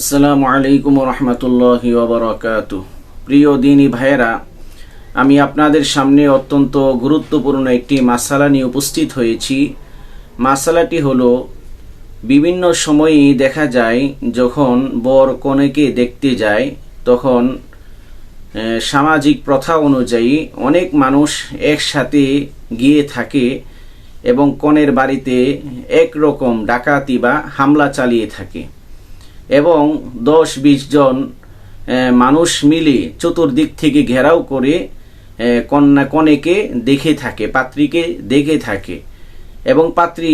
আসসালামু আলাইকুম রহমতুল্লাহ ওবরাকাতু প্রিয় দিনী ভাইয়েরা, আমি আপনাদের সামনে অত্যন্ত গুরুত্বপূর্ণ একটি মাসালা নিয়ে উপস্থিত হয়েছি। মাসালাটি হলো, বিভিন্ন সময়ই দেখা যায় যখন বর কনেকে দেখতে যায়, তখন সামাজিক প্রথা অনুযায়ী অনেক মানুষ একসাথে গিয়ে থাকে এবং কনের বাড়িতে একরকম ডাকাতি বা হামলা চালিয়ে থাকে। এবং দশ বিশ জন মানুষ মিলে চতুর্দিক থেকে ঘেরাও করে কন্যা কনেকে দেখে থাকে, পাত্রীকে দেখে থাকে। এবং পাত্রী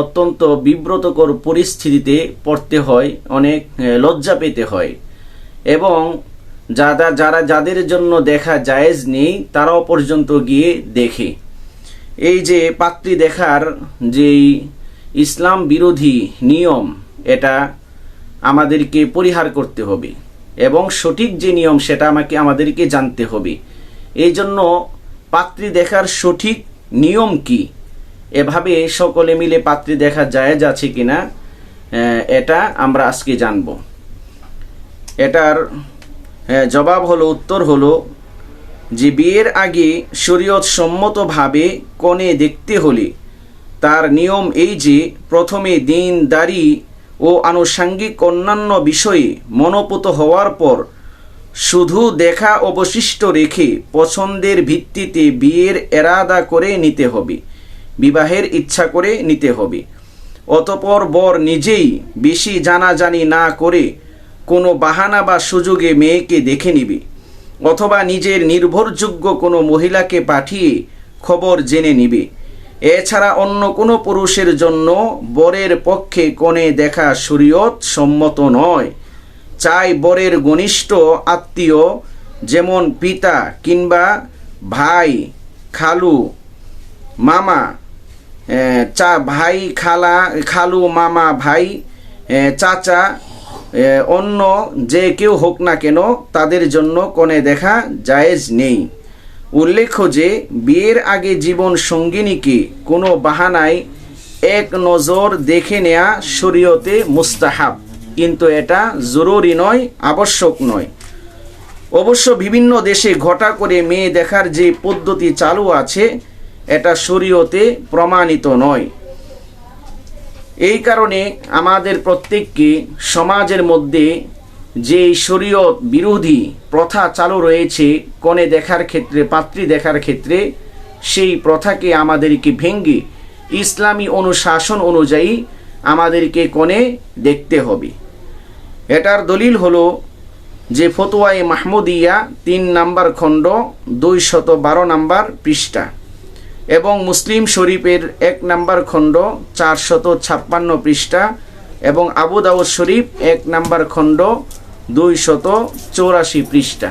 অত্যন্ত বিব্রতকর পরিস্থিতিতে পড়তে হয়, অনেক লজ্জা পেতে হয়। এবং যারা যারা যাদের জন্য দেখা জায়েজ নেই, তারাও পর্যন্ত গিয়ে দেখে। এই যে পাত্রী দেখার যেই ইসলাম বিরোধী নিয়ম, এটা আমাদেরকে পরিহার করতে হবে। এবং সঠিক যে নিয়ম, সেটা আমাকে আমাদেরকে জানতে হবে। এই জন্য পাত্রী দেখার সঠিক নিয়ম কি? এভাবে সকলে মিলে পাত্রী দেখা জায়েজ আছে কিনা এটা আমরা আজকে জানব। এটার জবাব হলো, উত্তর হলো যে বিয়ের আগে শরীয়ত সম্মতভাবে কনে দেখতে হলে তার নিয়ম এই যে, প্রথমে দিন দাড়ি ও আনুষাঙ্গিক অন্যান্য বিষয়ে মনোপুত হওয়ার পর শুধু দেখা অবশিষ্ট রেখে পছন্দের ভিত্তিতে বিয়ের এরাদা করে নিতে হবে, বিবাহের ইচ্ছা করে নিতে হবে। অতপর বর নিজেই বেশি জানাজানি না করে কোনো বাহানা বা সুযোগে মেয়েকে দেখে নিবে, অথবা নিজের নির্ভরযোগ্য কোনো মহিলাকে পাঠিয়ে খবর জেনে নিবে। এছাড়া অন্য কোনো পুরুষের জন্য বরের পক্ষে কনে দেখা শরীয়ত সম্মত নয়। চাই বরের ঘনিষ্ঠ আত্মীয়, যেমন পিতা কিংবা ভাই, খালু, মামা চা ভাই, খালা, খালু, মামা, ভাই চাচা অন্য যে কেউ হোক না কেন তাদের জন্য কনে দেখা জায়েজ নেই। উল্লেখ্য যে, বিয়ের আগে জীবন সঙ্গিনীকে কোনো বাহানায় এক নজর দেখে নেয়া শরীয়তে মুস্তাহাব। কিন্তু এটা জরুরি নয়, আবশ্যক নয়। অবশ্য বিভিন্ন দেশে ঘটা করে মেয়ে দেখার যে পদ্ধতি চালু আছে, এটা শরীয়তে প্রমাণিত নয়। এই কারণে আমাদের প্রত্যেককে সমাজের মধ্যে যে শরীয়ত বিরোধী প্রথা চালু রয়েছে কনে দেখার ক্ষেত্রে, পাত্রী দেখার ক্ষেত্রে, সেই প্রথাকে আমাদেরকে ভেঙ্গে ইসলামী অনুশাসন অনুযায়ী আমাদেরকে কনে দেখতে হবে। এটার দলিল হলো যে ফতোয়ায়ে মাহমুদিয়া তিন নাম্বার খণ্ড দুই শত বারো নাম্বার পৃষ্ঠা এবং মুসলিম শরীফের এক নাম্বার খণ্ড, চারশত ছাপ্পান্ন পৃষ্ঠা এবং আবু দাউদ শরীফ এক নাম্বার খণ্ড দুই শত চৌরাশি পৃষ্ঠা।